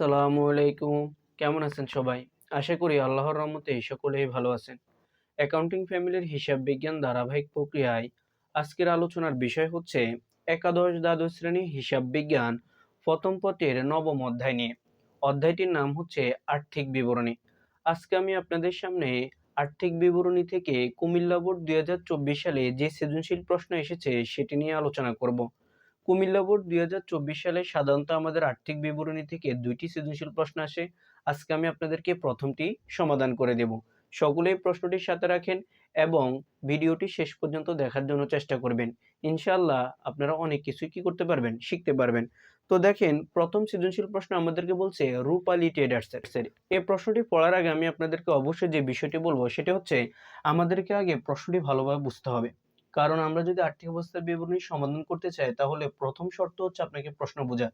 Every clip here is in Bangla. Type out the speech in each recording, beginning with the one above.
আসসালামু আলাইকুম। কেমন আছেন সবাই? আশা করি আল্লাহর রহমতে সকলেই ভালো আছেন। অ্যাকাউন্টিং ফ্যামিলির হিসাব বিজ্ঞান ধারাবাহিক প্রক্রিয়ায় আজকের আলোচনার বিষয় হচ্ছে একাদশ দ্বাদশ শ্রেণি হিসাব বিজ্ঞান প্রথম পথের নবম অধ্যায় নিয়ে। অধ্যায়টির নাম হচ্ছে আর্থিক বিবরণী। আজকে আমি আপনাদের সামনে আর্থিক বিবরণী থেকে কুমিল্লা বোর্ড দুই হাজার চব্বিশ সালে যে সৃজনশীল প্রশ্ন এসেছে সেটি নিয়ে আলোচনা করব। কুমিল্লা বোর্ড দুই হাজার চব্বিশ সালে সাধারণত আমাদের আর্থিক বিবরণী থেকে দুইটি সৃজনশীল প্রশ্ন আসে। আজকে আমি আপনাদেরকে প্রথমটি সমাধান করে দেব। সকলেই প্রশ্নটির সাথে রাখেন এবং ভিডিওটি শেষ পর্যন্ত দেখার জন্য চেষ্টা করবেন। ইনশাল্লাহ আপনারা অনেক কিছুই কি করতে পারবেন, শিখতে পারবেন। তো দেখেন, প্রথম সৃজনশীল প্রশ্ন আমাদেরকে বলছে রূপালী ট্রেডার্সের। এই প্রশ্নটি পড়ার আগে আমি আপনাদেরকে অবশ্যই যে বিষয়টি বলব সেটা হচ্ছে, আমাদেরকে আগে প্রশ্নটি ভালোভাবে বুঝতে হবে। কারণ আমরা যদি আর্থিক অবস্থার বিবরণী সমাধান করতে চাই, তাহলে প্রথম শর্ত হচ্ছে আপনাকে প্রশ্ন বোঝা।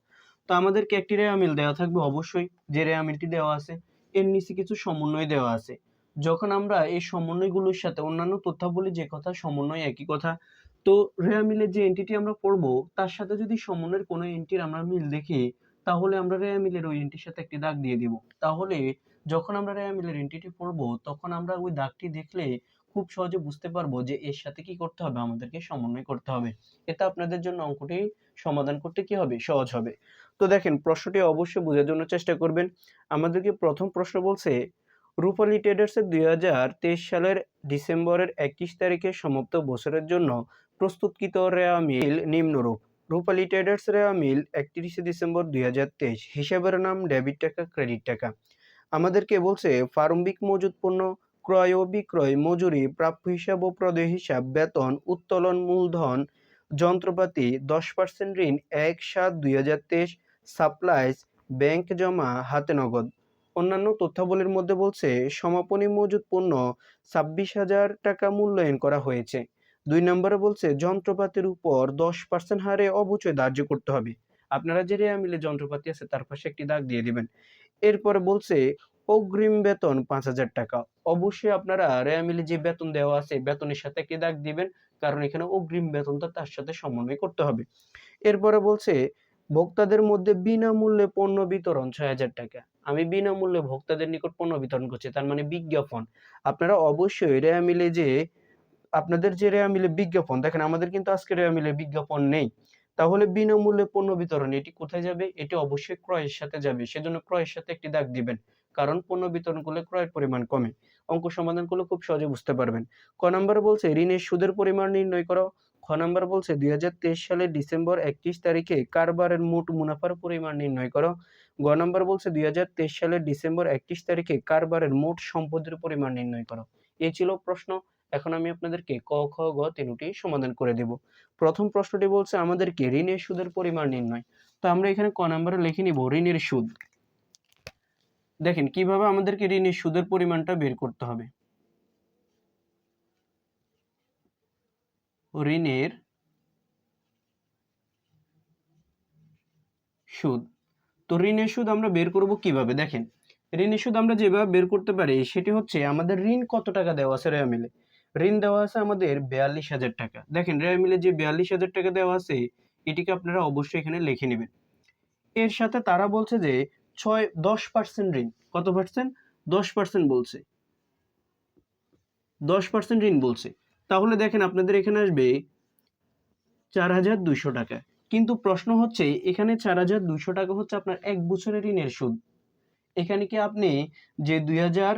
তো আমাদেরকে একটি রেয়া মিল দেওয়া থাকবে অবশ্যই। যে রেয়া মিলটি দেওয়া আছে, এর নিচে কিছু সমন্বয় দেওয়া আছে। যখন আমরা এই সমন্বয়গুলোর সাথে অন্যান্য তথ্যাবলী যে কথা, সমন্বয় একই কথা, তো রেয়া মিলের যে এন্টিটি আমরা পড়ব, তার সাথে যদি সমন্বয়ের কোনো এন্টির আমরা মিল দেখি, তাহলে আমরা রেয়া মিলের ওই এন্টির সাথে একটি দাগ দিয়ে দিব। তাহলে যখন আমরা রেয়া মিলের এন্টিটি পড়ব, তখন আমরা ওই দাগটি দেখলে খুব সহজে বুঝতে পারব যে এর সাথে কি করতে হবে, আমাদেরকে সমন্বয় করতে হবে। এতে আপনাদের জন্য অঙ্কটি সমাধান করতে কি হবে? সহজ হবে। তো দেখেন, প্রশ্নটি অবশ্যই বোঝার জন্য চেষ্টা করবেন। আমাদেরকে প্রথম প্রশ্ন বলছে, রূপালী ট্রেডার্সের দুই হাজার তেইশ সালের ডিসেম্বরের একত্রিশ তারিখে সমাপ্ত বছরের জন্য প্রস্তুতকৃত রেয়া মিল নিম্নরূপ। রূপালী ট্রেডার্স রেয়া মিল একত্রিশে ডিসেম্বর দুই হাজার তেইশ। হিসাবের নাম ডেবিট টাকা, ক্রেডিট টাকা। আমাদেরকে বলছে, প্রারম্ভিক মজুদ পণ্য ক্রয় ও বিক্রয়, মজুরি, প্রাপ্য হিসাব ও প্রদেয় হিসাব, বেতন, উত্তোলন, মূলধন, যন্ত্রপাতি, দশ পার্সেন্ট ঋণ, এক সাত দুই হাজার তেইশ, সাপ্লাইজ, ব্যাংক জমা, হাতে নগদ। অন্যান্য তথ্যাবলীর মধ্যে বলছে, সমাপনী মজুদ পণ্য ছাব্বিশ হাজার টাকা মূল্যায়ন করা হয়েছে। দুই নম্বরে বলছে, যন্ত্রপাতির উপর দশ পার্সেন্ট হারে অবচয় ধার্য করতে হবে। আপনারা যে রেয়া মিলে যন্ত্রপাতি আছে, তার পাশে একটি দাগ দিয়ে দিবেন। এরপরে বলছে অগ্রিম বেতন পাঁচ হাজার টাকা। অবশ্যই আপনারা রেয়া মিলে যে বেতন দেওয়া আছে বেতনের সাথে একটি দাগ দিবেন, কারণ এখানে অগ্রিম বেতনটা তার সাথে সমন্বয় করতে হবে। এরপরে বলছে, ভোক্তাদের মধ্যে বিনামূল্যে পণ্য বিতরণ ছয় হাজার টাকা। আমি বিনামূল্যে ভোক্তাদের নিকট পণ্য বিতরণ করছি, তার মানে বিজ্ঞাপন। আপনারা অবশ্যই রেয়া মিলে যে, আপনাদের যে রেয়া মিলে বিজ্ঞাপন, দেখেন আমাদের কিন্তু আজকে রেয়া মিলে বিজ্ঞাপন নেই। তাহলে বিনামূল্যে পণ্য বিতরণ, এটি কোথায় যাবে? এটি অবশ্যই ক্রয়ের সাথে যাবে, সেজন্য ক্রয়ের সাথে একটি দাগ দিবেন। কারণ পণ্য বিতরণ করলে ক্রয়ের পরিমাণ কমে। অঙ্ক সমাধান করলে খুব সহজে বুঝতে পারবেন। ক নাম্বার বলছে, ঋণের সুদের পরিমাণ নির্ণয় করো। খ নাম্বার বলছে, দুই সালের ডিসেম্বর একত্রিশ তারিখে কারবারের মোট মুনাফার পরিমাণ নির্ণয় করো। গ নাম্বার বলছে, দুই সালের ডিসেম্বর একত্রিশ তারিখে কারবারের মোট সম্পদের পরিমাণ নির্ণয় করো। এই ছিল প্রশ্ন। এখন আমি আপনাদেরকে ক, খ, গ তিনটি সমাধান করে দেব। প্রথম প্রশ্নটি বলছে, আমাদেরকে ঋণের সুদের পরিমাণ নির্ণয়। তো আমরা এখানে ক নাম্বারে লিখে নিব, ঋণের সুদ। দেখেন, কীভাবে আমাদেরকে ঋণের সুদের পরিমাণটা বের করতে হবে? ঋণের সুদ। তো ঋণের সুদ আমরা বের করব কীভাবে? দেখেন, ঋণের সুদ আমরা যেভাবে বের করতে পারি, সেটি হচ্ছে আমাদের ঋণ কত টাকা দেওয়া আছে রেয়া মিলে? ঋণ দেওয়া আছে আমাদের বিয়াল্লিশ হাজার টাকা। দেখেন, রেয়া মিলে যে বিয়াল্লিশ হাজার টাকা দেওয়া আছে, এটিকে আপনারা অবশ্যই এখানে লিখে নেবেন। এর সাথে তারা বলছে যে ছয় দশ পার্সেন্ট ঋণ। কত পার্সেন্ট দশ পার্সেন্ট বলছে। দশ পার্সেন্ট ঋণ বলছে। তাহলে দেখেন আপনাদের এখানে আসবে চার হাজার দুইশো টাকা। কিন্তু প্রশ্ন হচ্ছে, এখানে চার হাজার দুইশো টাকা হচ্ছে আপনার এক বছরের ঋণের সুদ। এখানে কি আপনি যে দুই হাজার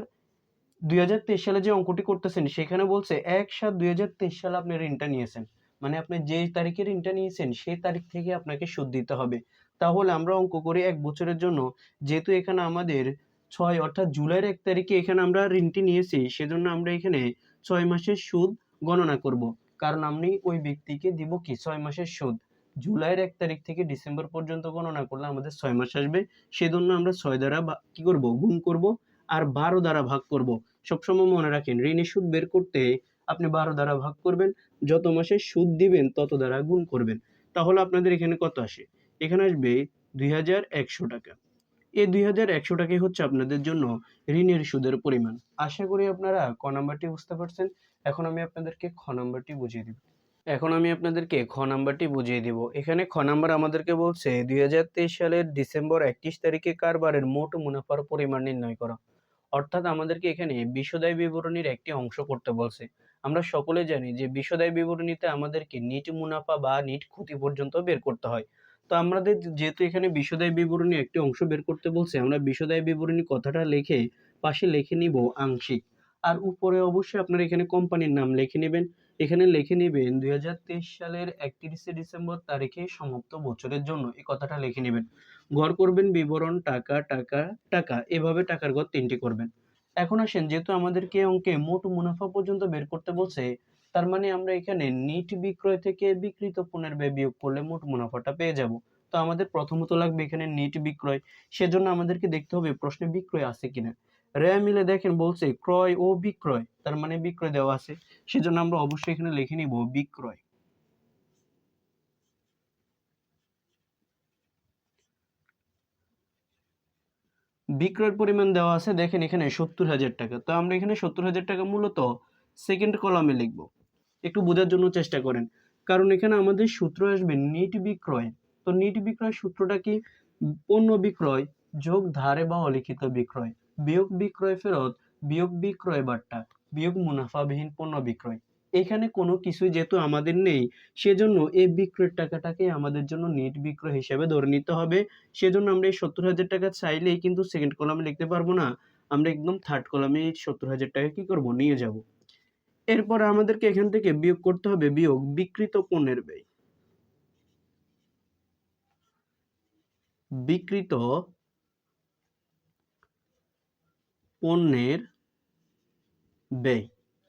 দুই হাজার তেইশ সালে যে অঙ্কটি করতেছেন, সেখানে বলছে এক সাত দুই হাজার তেইশ সালে আপনি ঋণটা নিয়েছেন। মানে আপনি যে তারিখে ঋণটা নিয়েছেন, সেই তারিখ থেকে আপনাকে সুদ দিতে হবে। তাহলে আমরা অঙ্ক করি এক বছরের জন্য। যেহেতু এখানে আমাদের ছয়, অর্থাৎ জুলাইয়ের এক তারিখে এখানে আমরা ঋণটি নিয়েছি, সেজন্য আমরা এখানে ছয় মাসের সুদ গণনা করব। কারণ আমি ওই ব্যক্তিকে দিব কি? ছয় মাসের সুদ। জুলাইয়ের এক তারিখ থেকে ডিসেম্বর পর্যন্ত গণনা করলে আমাদের ছয় মাস আসবে। সেজন্য আমরা ছয় দ্বারা কি করব? গুণ করব আর বারো দ্বারা ভাগ করব। সবসময় মনে রাখেন, ঋণের সুদ বের করতে আপনি বারো দ্বারা ভাগ করবেন। যত মাসে সুদ দিবেন, তত দ্বারা গুণ করবেন। তাহলে আপনাদের এখানে কত আসে? এখানে আসবে দুই হাজার একশো টাকা। এই দুই হাজার একশো টাকাই হচ্ছে আপনাদের জন্য ঋণের সুদের পরিমাণ। আশা করি আপনারা ক নাম্বারটি বুঝতে পারছেন। এখন আমি আপনাদেরকে খ নাম্বারটি বুঝিয়ে দিব। এখন আমি আপনাদেরকে খ নাম্বারটি বুঝিয়ে দিব। এখানে খ নাম্বার আমাদেরকে বলছে, দুই হাজার তেইশ সালের ডিসেম্বর একত্রিশ তারিখে কারবারের মোট মুনাফার পরিমাণ নির্ণয় করা। অর্থাৎ আমাদেরকে এখানে বিশদায় বিবরণীর একটি অংশ করতে বলছে। আমরা সকলে জানি যে বিশদায় বিবরণীতে আমাদেরকে নিট মুনাফা বা নিট ক্ষতি পর্যন্ত বের করতে হয়। তো আমাদের যেহেতু এখানে বিশদায় বিবরণী একটি অংশ বের করতে বলছে, আমরা বিশদায় বিবরণী কথাটা লিখে পাশে লিখে নিব আংশিক। আর উপরে অবশ্যই আপনারা এখানে কোম্পানির নাম লিখে নেবেন। এখানে লিখে নেবেন দুই হাজার তেইশ সালের একত্রিশে ডিসেম্বর তারিখে সমাপ্ত বছরের জন্য এই কথাটা লিখে নেবেন। ঘর করবেন, বিবরণ, টাকা টাকা টাকা, এভাবে টাকার ঘর তিনটি করবেন। এখন আসেন, যেহেতু আমাদেরকে অঙ্কে মোট মুনাফা পর্যন্ত বের করতে বলছে তার মানে আমরা এখানে নিট বিক্রয় থেকে বিক্রিত পণ্যের ব্যয় বিয়োগ করলে মোট মুনাফাটা পেয়ে যাব। তো আমাদের প্রথমত লাগবে এখানে নিট বিক্রয়। সেজন্য আমাদেরকে দেখতে হবে প্রশ্নে বিক্রয় আছে কিনা। রেয়া মিলে দেখেন বলছে ক্রয় ও বিক্রয়, তার মানে বিক্রয় দেওয়া আছে। সেজন্য আমরা অবশ্যই এখানে লিখে নিব বিক্রয়। বিক্রয়ের পরিমাণ দেওয়া আছে, দেখেন এখানে সত্তর হাজার টাকা। তো আমরা এখানে সত্তর হাজার টাকা মূলত সেকেন্ড কলামে লিখব। একটু বোঝার জন্য চেষ্টা করেন। কারণ এখানে আমাদের সূত্র আসবে নিট বিক্রয়। তো নিট বিক্রয় সূত্রটা কি? পণ্য বিক্রয়, যোগ ধারে বা অলিখিত বিক্রয়। বিয়োগ বিক্রয় ফেরত, বিয়োগ বিক্রয় বার্তা, বিয়োগ মুনাফাবিহীন পণ্য বিক্রয়। এখানে কোনো কিছুই যেহেতু আমাদের নেই, সেজন্য এই বিক্রয়ের টাকাটাকে আমাদের জন্য নেট বিক্রয় হিসেবে ধরে নিতে হবে। সেজন্য আমরা এই সত্তর হাজার টাকা চাইলেই কিন্তু সেকেন্ড কলামে লিখতে পারব না। আমরা একদম থার্ড কলামে সত্তর হাজার টাকা কি করব? নিয়ে যাব। এরপর আমাদেরকে এখান থেকে বিয়োগ করতে হবে বিয়োগ বিকৃত পণ্যের ব্যয়। বিকৃত পণ্যের ব্যয়।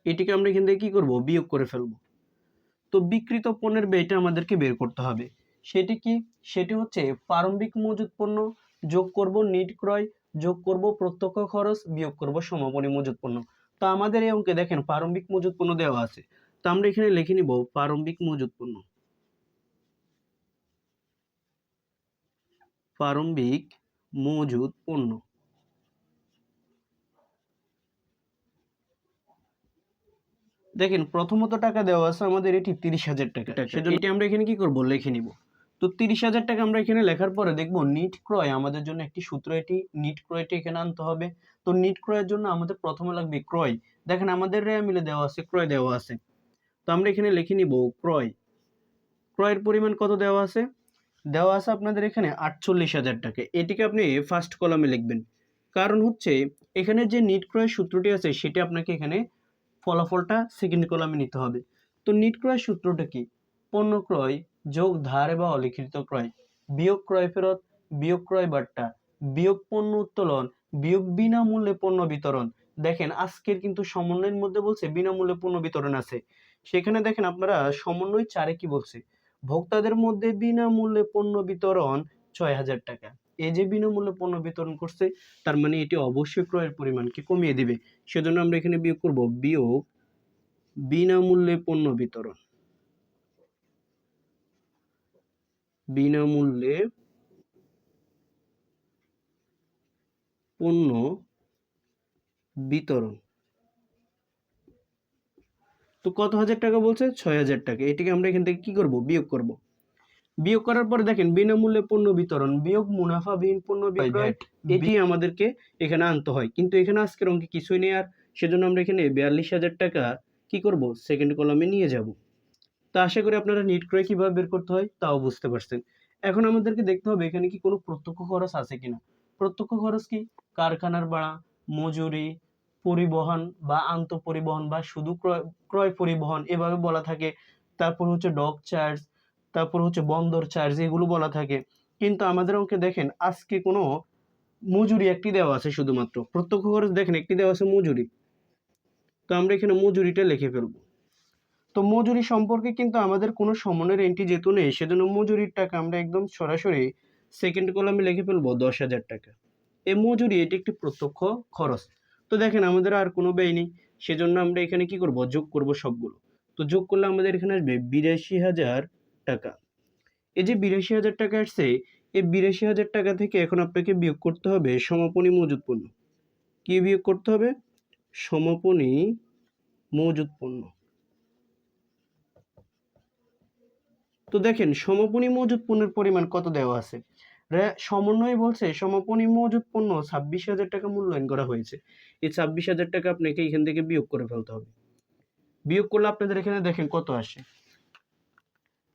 এটিকে আমরা এখান থেকে কি করব? বিয়োগ করে ফেলব। তো বিকৃত পণ্যের ব্যয়টা আমাদেরকে বের করতে হবে। সেটি কি? সেটি হচ্ছে প্রারম্ভিক মজুত পণ্য যোগ করব নিট ক্রয়, যোগ করব প্রত্যক্ষ খরচ, বিয়োগ করব সমাপনী মজুত পণ্য। তো আমাদের এই অঙ্কে দেখেন প্রারম্ভিক মজুত পণ্য দেওয়া আছে। তো আমরা এখানে লিখে নিব প্রারম্ভিক মজুত পণ্য প্রারম্ভিক মজুত পণ্য দেখেন প্রথমত টাকা দেওয়া আছে আমাদের এটি তিরিশ হাজার টাকা। সেজন্য এটি আমরা এখানে কি করব? লিখে নিব। তো তিরিশ হাজার টাকা আমরা এখানে লেখার পরে দেখব নিট ক্রয় আমাদের জন্য একটি সূত্র এটি নিট ক্রয়টি এখানে আনতে হবে। তো নিট ক্রয়ের জন্য আমাদের প্রথমে লাগবে ক্রয়। দেখেন আমাদের রেয়া মিলে দেওয়া আছে, ক্রয় দেওয়া আছে। তো আমরা এখানে লিখে নিব ক্রয়। ক্রয়ের পরিমাণ কত দেওয়া আছে? দেওয়া আছে আপনাদের এখানে আটচল্লিশ হাজার টাকা। এটিকে আপনি ফার্স্ট কলামে লিখবেন। কারণ হচ্ছে এখানে যে নিট ক্রয় সূত্রটি আছে, সেটি আপনাকে এখানে ফলাফলটা সেকেন্ড কলামে নিতে হবে। তো নিট ক্রয় সূত্রটা কি? পণ্য ক্রয় যোগ ধারে বা অলিখিত ক্রয়। বিয়োগ ক্রয় ফেরত, বিয়োগ ক্রয় বার্তা, বিয়োগ পণ্য উত্তোলন, বিয়োগ বিনামূল্যে পণ্য বিতরণ। দেখেন, আজকের কিন্তু সমন্বয়ের মধ্যে বলছে বিনামূল্যে পণ্য বিতরণ আছে। সেখানে দেখেন আপনারা সমন্বয় চারে কি বলছে? ভোক্তাদের মধ্যে বিনামূল্যে পণ্য বিতরণ ছয় হাজার টাকা। এই যে বিনামূল্যে পণ্য বিতরণ করছে, তার মানে এটি অবশ্যই ক্রয়ের পরিমাণকে কমিয়ে দিবে। সেজন্য আমরা এখানে বিয়োগ করব, বিয়োগ বিনামূল্যে পণ্য বিতরণ। বিনামূল্যে পণ্য বিতরণ। তো কত হাজার টাকা বলছে? ছয় হাজার টাকা। এটিকে আমরা এখান থেকে কি করব? বিয়োগ করব। বিয়োগ করার পরে দেখেন বিনামূল্যে পণ্য বিতরণ বিয়োগ মুনাফাবিহীন পণ্য বিক্রয় এটি আমাদেরকে এখানে আনতে হয়। কিন্তু এখানে আজকের অঙ্কে কিছুই নেই আর সেজন্য আমরা এখানে বিয়াল্লিশ হাজার টাকা কি করব? সেকেন্ড কলামে নিয়ে যাব। তো আশা করি আপনারা নিট ক্রয় কীভাবে বের করতে হয় তাও বুঝতে পারছেন। এখন আমাদেরকে দেখতে হবে এখানে কি কোনো প্রত্যক্ষ খরচ আছে কিনা। প্রত্যক্ষ খরচ কি? কারখানার ভাড়া, মজুরি, পরিবহন বা আন্ত পরিবহন বা শুধু ক্রয় ক্রয় পরিবহন এভাবে বলা থাকে। তারপর হচ্ছে ডক চার্জ তারপর হচ্ছে বন্দর চার্জ এগুলো বলা থাকে। কিন্তু আমাদের অঙ্কে দেখেন আজকে কোনো মজুরি একটি দেওয়া আছে শুধুমাত্র। প্রত্যক্ষ খরচ দেখেন একটি দেওয়া আছে মজুরি। তো আমরা এখানে মজুরিটা লিখে ফেলব। তো মজুরি সম্পর্কে কিন্তু আমাদের কোনো সমনের এন্ট্রি যেহেতু নেই, সেজন্য মজুরির টাকা আমরা একদম সরাসরি সেকেন্ড কলামে লিখে ফেলব দশ হাজার টাকা। এই মজুরি, এটি একটি প্রত্যক্ষ খরচ। তো দেখেন, আমাদের আর কোনো ব্যয় নেই, সেজন্য আমরা এখানে কি করব? যোগ করব সবগুলো। তো যোগ করলে আমাদের এখানে আসবে বিরাশি হাজার টাকা। এই যে বিরাশি হাজার টাকা আসছে, এই বিরাশি হাজার টাকা থেকে এখন আপনাকে বিয়োগ করতে হবে সমাপনী মজুত পণ্য। কি বিয়োগ করতে হবে? সমাপনী মজুত পণ্য। তো দেখেন, সমাপনী মজুদ পণ্যের পরিমাণ কত দেওয়া আছে? সমন্বয় বলছে সমাপনী মজুদ পণ্য ছাব্বিশ হাজার টাকা মূল্যায়ন করা হয়েছে। এই ছাব্বিশ হাজার টাকা আপনাকে এখান থেকে বিয়োগ করে ফেলতে হবে। বিয়োগ করলে আপনাদের এখানে দেখেন কত আসে?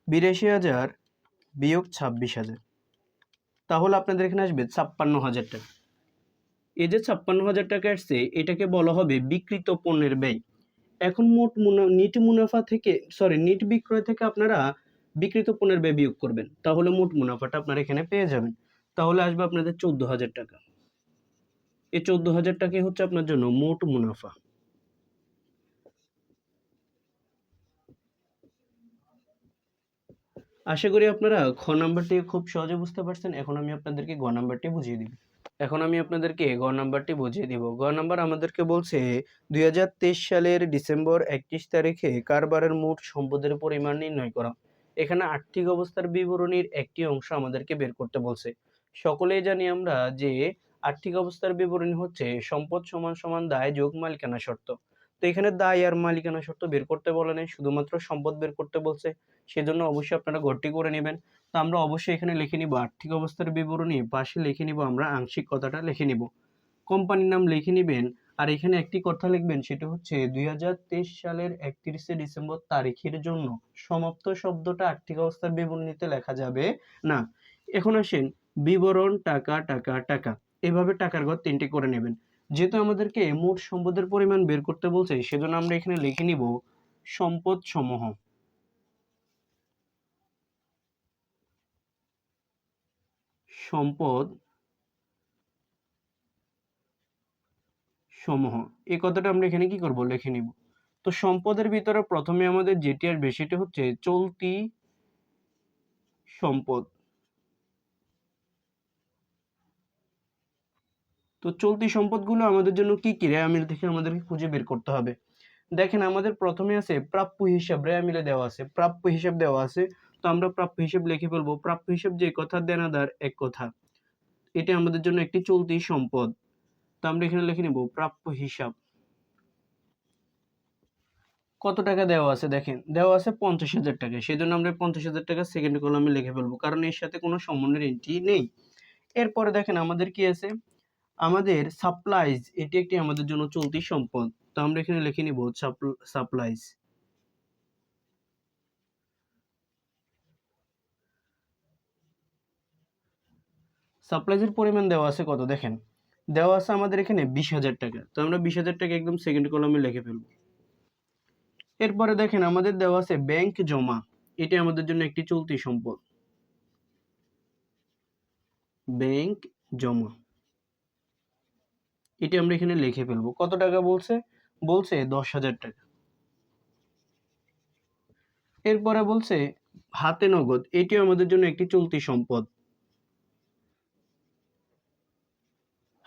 বিরাশি হাজার বিয়োগ ছাব্বিশ হাজার। তাহলে আপনাদের এখানে আসবে ছাপ্পান্ন হাজার টাকা। এই যে ছাপ্পান্ন হাজার টাকা আসছে, এটাকে বলা হবে বিকৃত পণ্যের ব্যয়। এখন মোট মুনা, নিট মুনাফা থেকে সরি নিট বিক্রয় থেকে আপনারা বিকৃত পণ্যের ব্যয় বিয়োগ করবেন, তাহলে মোট মুনাফাটা আপনারা এখানে পেয়ে যাবেন। তাহলে আসবে আপনাদের চোদ্দ হাজার টাকা। এই চোদ্দ হাজার টাকাই হচ্ছে আপনার জন্য মোট মুনাফা। আশা করি আপনারা খ নাম্বারটি খুব সহজে বুঝতে পারছেন। এখন আমি আপনাদেরকে গ নাম্বারটি বুঝিয়ে দিব এখন আমি আপনাদেরকে গ নাম্বারটি বুঝিয়ে দিব। গ নাম্বার আমাদেরকে বলছে, দুই হাজার তেইশ সালের ডিসেম্বর একত্রিশ তারিখে কারবারের মোট সম্পদের পরিমাণ নির্ণয় করা। এখানে আর্থিক অবস্থার বিবরণীর একটি অংশ আমাদেরকে বের করতে বলছে। সকলেই জানি আমরা যে আর্থিক অবস্থার বিবরণী হচ্ছে সম্পদ সমান সমান দায়, যোগ, মালিকানা শর্ত। তো এখানে দায় আর মালিকানা শর্ত বের করতে বলে নাই, শুধুমাত্র সম্পদ বের করতে বলছে। সেজন্য অবশ্যই আপনারা ঘরটি করে নেবেন। তো আমরা অবশ্যই এখানে লিখে নিব আর্থিক অবস্থার বিবরণী, পাশে লিখে নিব আমরা আংশিক কথাটা লিখে নিব। কোম্পানির নাম লিখে নেবেন আর এখানে একটি কথা লিখবেন, সেটা হচ্ছে দুই হাজার তেইশ সালের একত্রিশে ডিসেম্বর তারিখের জন্য সমাপ্ত শব্দটা আর্থিক অবস্থার বিবরণীতে লেখা যাবে না। এখন আসেন, বিবরণ টাকা টাকা টাকা। এভাবে টাকার ঘর তিনটি করে নেবেন। যেহেতু আমাদেরকে মোট সম্পদের পরিমাণ বের করতে বলছে, সেজন্য আমরা এখানে লিখে নিব সম্পদ সমূহ। সম্পদ সমূহ। এই কথাটা আমরা এখানে কি করব? লিখে নিব। তো সম্পদের ভিতরে প্রথমে আমাদের যেটি আর বেশিটা হচ্ছে চলতি সম্পদ। তো চলতি সম্পদগুলো আমাদের জন্য কি কি? রেয়া মিল থেকে আমাদেরকে খুঁজে বের করতে হবে। দেখেন আমাদের প্রথমে আছে প্রাপ্য হিসাব। রেয়া মিলে দেওয়া আছে। প্রাপ্য হিসাব দেওয়া আছে। তো আমরা প্রাপ্য হিসাব লিখে ফেলব। প্রাপ্য হিসাব যে কথা, দেনাদার এক কথা। এটা আমাদের জন্য একটি চলতি সম্পদ। তো আমরা এখানে লিখে নিব প্রাপ্য হিসাব। কত টাকা দেওয়া আছে দেখেন? দেওয়া আছে পঞ্চাশ হাজার টাকা। সেই জন্য আমরা পঞ্চাশ হাজার টাকা সেকেন্ড কলামে লিখে ফেলব, কারণ এর সাথে কোনো সমন্বয়ের এন্ট্রি নেই। এরপরে দেখেন আমাদের কি আছে? আমাদের সাপ্লাইজ এটি একটি আমাদের জন্য চলতি সম্পদ। তো আমরা এখানে লিখে নিব সাপ্লাইজ সাপ্লাইজের পরিমাণ দেওয়া আছে কত? দেখেন। দেওয়া আছে আমাদের এখানে বিশ হাজার টাকা। তো আমরা বিশ হাজার টাকা একদম সেকেন্ড কলামে লিখে ফেলব। এরপরে দেখেন, আমাদের দেওয়া আছে ব্যাংক জমা। এটি আমাদের জন্য একটি চলতি সম্পদ। ব্যাংক জমা। এটি আমরা এখানে লিখে ফেলব। কত টাকা বলছে? বলছে দশ হাজার টাকা। এরপরে বলছে হাতে নগদ। এটিও আমাদের জন্য একটি চলতি সম্পদ।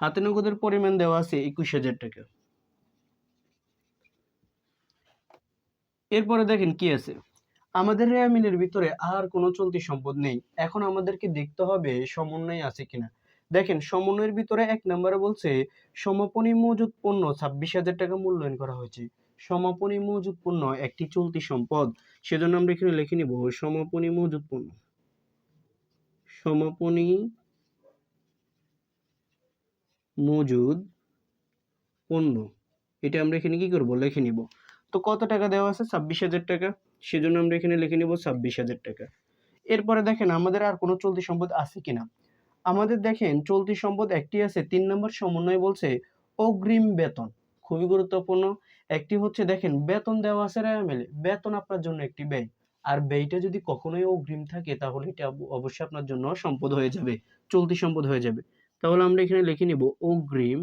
হাতে নগদের পরিমাণ দেওয়া আছে একুশ হাজার টাকা। এরপরে দেখেন কি আছে। আমাদের রেয়া মিলের ভিতরে আর কোনো চলতি সম্পদ নেই। এখন আমাদেরকে দেখতে হবে সমন্বয় আছে কিনা। দেখেন, সমন্বয়ের ভিতরে এক নম্বরে বলছে, সমাপনী মজুদ পণ্য ছাব্বিশ হাজার টাকা মূল্যায়ন করা হয়েছে। সমাপনী মজুদ পণ্য একটি চলতি সম্পদ। সেজন্য আমরা এখানে লিখে নিব, সমাপনী মজুদ পণ্য। সমাপনী মজুদ পণ্য। এটা আমরা এখানে কি করব? লিখে নিব। তো কত টাকা দেওয়া আছে? ছাব্বিশ হাজার টাকা। সেজন্য আমরা এখানে লিখে নিব ছাব্বিশ হাজার টাকা। এরপরে দেখেন, আমাদের আর কোনো চলতি সম্পদ আছে কিনা? আমাদের দেখেন, চলতি সম্পদ একটি আছে, তিন নম্বর সমন্বয় বলছে অগ্রিম বেতন। খুবই গুরুত্বপূর্ণ। একটি হচ্ছে দেখেন, বেতন দেওয়া আছে মেলে বেতন আপনার জন্য একটি ব্যয়। আর ব্যয়টা যদি কখনোই অগ্রিম থাকে, তাহলে এটা অবশ্যই আপনার জন্য সম্পদ হয়ে যাবে। চলতি সম্পদ হয়ে যাবে। তাহলে আমরা এখানে লিখে নিব অগ্রিম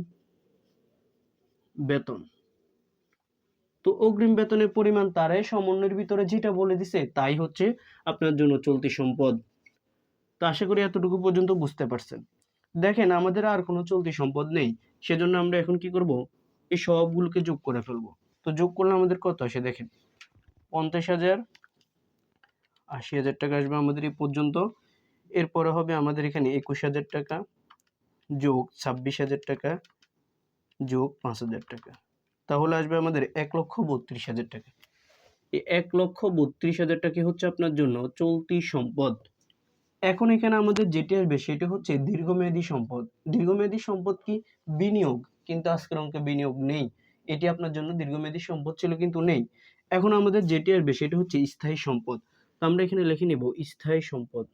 বেতন। তো অগ্রিম বেতনের পরিমাণ তারাই সমন্বয়ের ভিতরে যেটা বলে দিছে, তাই হচ্ছে আপনার জন্য চলতি সম্পদ। তো আশা করি এতটুকু পর্যন্ত বুঝতে পারছেন। দেখেন, আমাদের আর কোনো চলতি সম্পদ নেই। সেজন্য আমরা এখন কি করব? এই সবগুলোকে যোগ করে ফেলব। তো যোগ করলে আমাদের কত আসে? দেখেন, পঞ্চাশ হাজার, আশি হাজার টাকা আসবে আমাদের এই পর্যন্ত। এরপরে হবে আমাদের এখানে একুশ হাজার টাকা। যোগ ছাব্বিশ হাজার টাকা, যোগ পাঁচ হাজার টাকা। তাহলে আসবে আমাদের এক লক্ষ বত্রিশ হাজার টাকা। এই এক লক্ষ বত্রিশ হাজার টাকা হচ্ছে আপনার জন্য চলতি সম্পদ। এখন এখানে আমাদের যেটি আসবে সেটি হচ্ছে দীর্ঘমেয়াদী সম্পদ। দীর্ঘমেয়াদী সম্পদ কি? বিনিয়োগ। কিন্তু আজকের অঙ্কে বিনিয়োগ নেই। এটি আপনার জন্য দীর্ঘমেয়াদী সম্পদ ছিল কিন্তু নেই। এখন আমাদের যেটি আসবে সেটি হচ্ছে স্থায়ী সম্পদ। তো আমরা এখানে লিখে নিব স্থায়ী সম্পদ।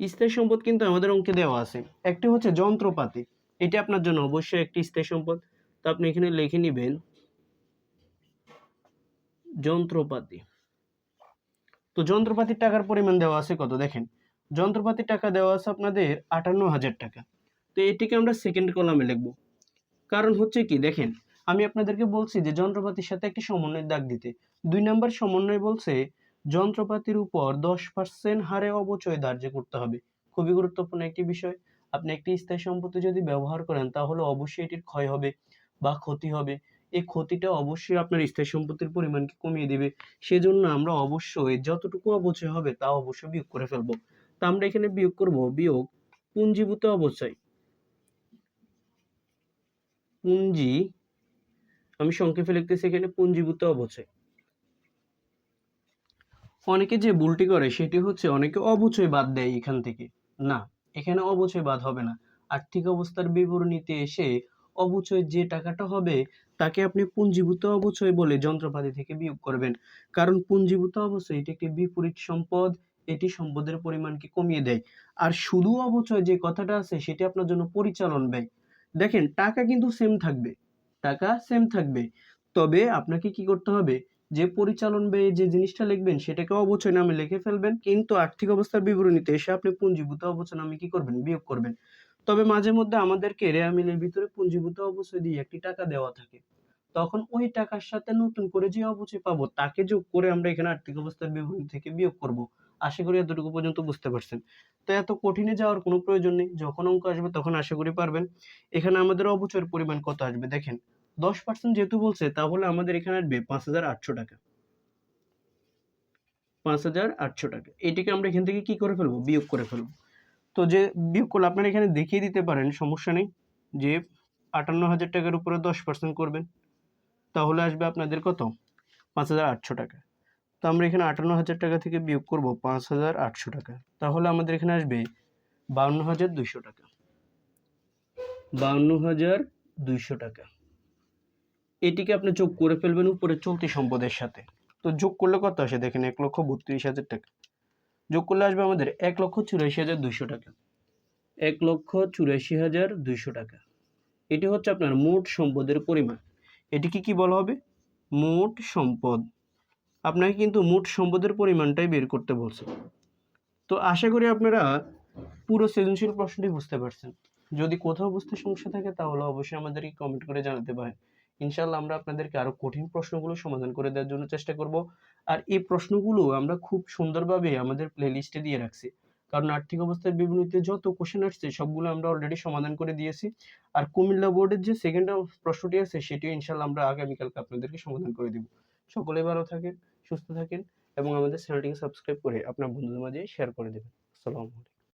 স্থায়ী সম্পদ কিন্তু আমাদের অঙ্কে দেওয়া আছে। একটি হচ্ছে যন্ত্রপাতি। এটি আপনার জন্য অবশ্যই একটি স্থায়ী সম্পদ। তো আপনি এখানে লিখে নেবেন যন্ত্রপাতি। তো যন্ত্রপাতির টাকার পরিমাণ দেওয়া আছে কত? দেখেন, যন্ত্রপাতির টাকা দেওয়া আছে আপনাদের আটান্ন হাজার টাকা। তো এটিকে আমরা সেকেন্ড কলামে লিখব। কারণ হচ্ছে কি? দেখেন, আমি আপনাদেরকে বলছি যে যন্ত্রপাতির সাথে একটি সমন্বয়ের দাগ দিতে। দুই নাম্বার সমন্বয় বলছে যন্ত্রপাতির উপর দশ পার্সেন্ট হারে অবচয় ধার্য করতে হবে। খুবই গুরুত্বপূর্ণ একটি বিষয়। আপনি একটি স্থায়ী সম্পত্তি যদি ব্যবহার করেন, তাহলে অবশ্যই এটির ক্ষয় হবে বা ক্ষতি হবে। এই ক্ষতিটা অবশ্যই আপনার স্থায়ী সম্পত্তির পরিমাণকে কমিয়ে দেবে। সেজন্য আমরা অবশ্যই যতটুকু অবচয় হবে, তা অবশ্যই বিয়োগ করে ফেলব। তা আমরা এখানে বিয়োগ করব, বিয়োগ পুঞ্জীভূত অবচয় পুঞ্জি, আমি সংক্ষেপে লিখতেছি এখানে পুঞ্জীভূত অবচয় অনেকে যে ভুলটি করে সেটি হচ্ছে অনেকে অবচয় বাদ দেয় এখান থেকে। না, এখানে অবচয় বাদ হবে না। আর্থিক অবস্থার বিবরণীতে এসে অবচয় যে টাকাটা হবে, তাকে আপনি পুঞ্জীভূত অবচয় বলে যন্ত্রপাতি থেকে বিয়োগ করবেন। কারণ পুঞ্জীভূত অবচয় এটি একটি বিপরীত সম্পদ, এটি সম্পদের পরিমাণকে কমিয়ে দেয়। আর শুধু অবচয় যে কথাটা আছে, সেটি আপনার জন্য পরিচালন ব্যয়। দেখেন, টাকা কিন্তু সেম থাকবে। টাকা সেম থাকবে। তবে আপনাকে কি করতে হবে? যে পরিচালন ব্যয়ে যে জিনিসটা লিখবেন সেটাকে অবচয় নামে লিখে ফেলবেন। কিন্তু আর্থিক অবস্থার বিবরণীতে এসে আপনি পুঞ্জীভূত অবচয় নামে কি করবেন? বিয়োগ করবেন। তবে মাঝে মধ্যে আমাদেরকে রেয়া মিলের ভিতরে পুঞ্জীভূত অবচয় দিয়ে একটি টাকা দেওয়া থাকে। তখন ওই টাকার সাথে নতুন করে যে অবচয় পাবো, তাকে যোগ করে আমরা এখানে আর্থিক অবস্থার বিবরণী থেকে বিয়োগ করব। আশা করি এতটুকু পর্যন্ত বুঝতে পারছেন। তো এত কঠিনে যাওয়ার কোনো প্রয়োজন নেই। যখন অঙ্ক আসবে তখন আশা করি পারবেন। এখানে আমাদের অবচয়ের পরিমাণ কত আসবে? দেখেন দশ পার্সেন্ট যেহেতু বলছে, তাহলে আমাদের এখানে আসবে পাঁচ হাজার আটশো টাকা। পাঁচ হাজার আটশো টাকা। এটিকে আমরা এখান থেকে কি করে ফেলব? বিয়োগ করে ফেলব। তো যে বিয়োগ করলে আপনারা এখানে দেখিয়ে দিতে পারেন, সমস্যা নেই, যে আটান্ন হাজার টাকার উপরে দশ পার্সেন্ট করবেন, তাহলে আসবে আপনাদের কত? পাঁচ হাজার আটশো টাকা। তো আমরা এখানে আটান্ন হাজার টাকা থেকে বিয়োগ করব, পাঁচ হাজার আটশো টাকা। তাহলে আমাদের এখানে আসবে বাউন্ন হাজার দুইশো টাকা। বাউন্ন হাজার দুইশো টাকা। এটিকে আপনি যোগ করে ফেলবেন উপরে চলতি সম্পদের সাথে। তো যোগ করলে কত আসে? দেখেন এক লক্ষ বত্রিশ হাজার টাকা। যোগ করলে আসবে আমাদের এক লক্ষ চুরাশি হাজার দুইশো টাকা। এক লক্ষ চুরাশি হাজার দুইশো টাকা। এটি হচ্ছে আপনার মোট সম্পদের পরিমাণ। এটিকে কি বলা হবে? মোট সম্পদ। আপনাকে কিন্তু মোট সম্পদের পরিমাণটাই বের করতে বলছে। তো আশা করি আপনারা পুরো সৃজনশীল প্রশ্নটি বুঝতে পারছেন। যদি কোথাও বুঝতে সমস্যা থাকে তাহলে অবশ্যই আমাদেরকে কমেন্ট করে জানাতে পারেন। ইনশাল্লাহ আমরা আপনাদেরকে আরও কঠিন প্রশ্নগুলো সমাধান করে দেওয়ার জন্য চেষ্টা করব। আর এই প্রশ্নগুলো আমরা খুব সুন্দরভাবে আমাদের প্লেলিস্টে দিয়ে রাখছি। কারণ আর্থিক অবস্থার বিবরণীতে যত কোশ্চেন আসছে, সবগুলো আমরা অলরেডি সমাধান করে দিয়েছি। আর কুমিল্লা বোর্ডের যে সেকেন্ড প্রশ্নটি আছে, সেটিও ইনশাল্লাহ আমরা আগামীকালকে আপনাদেরকে সমাধান করে দিব। সকলে ভালো থাকেন, সুস্থ থাকেন এবং আমাদের চ্যানেলটিকে সাবস্ক্রাইব করে আপনার বন্ধুদের মাঝে শেয়ার করে দেবেন। আসসালামু আলাইকুম।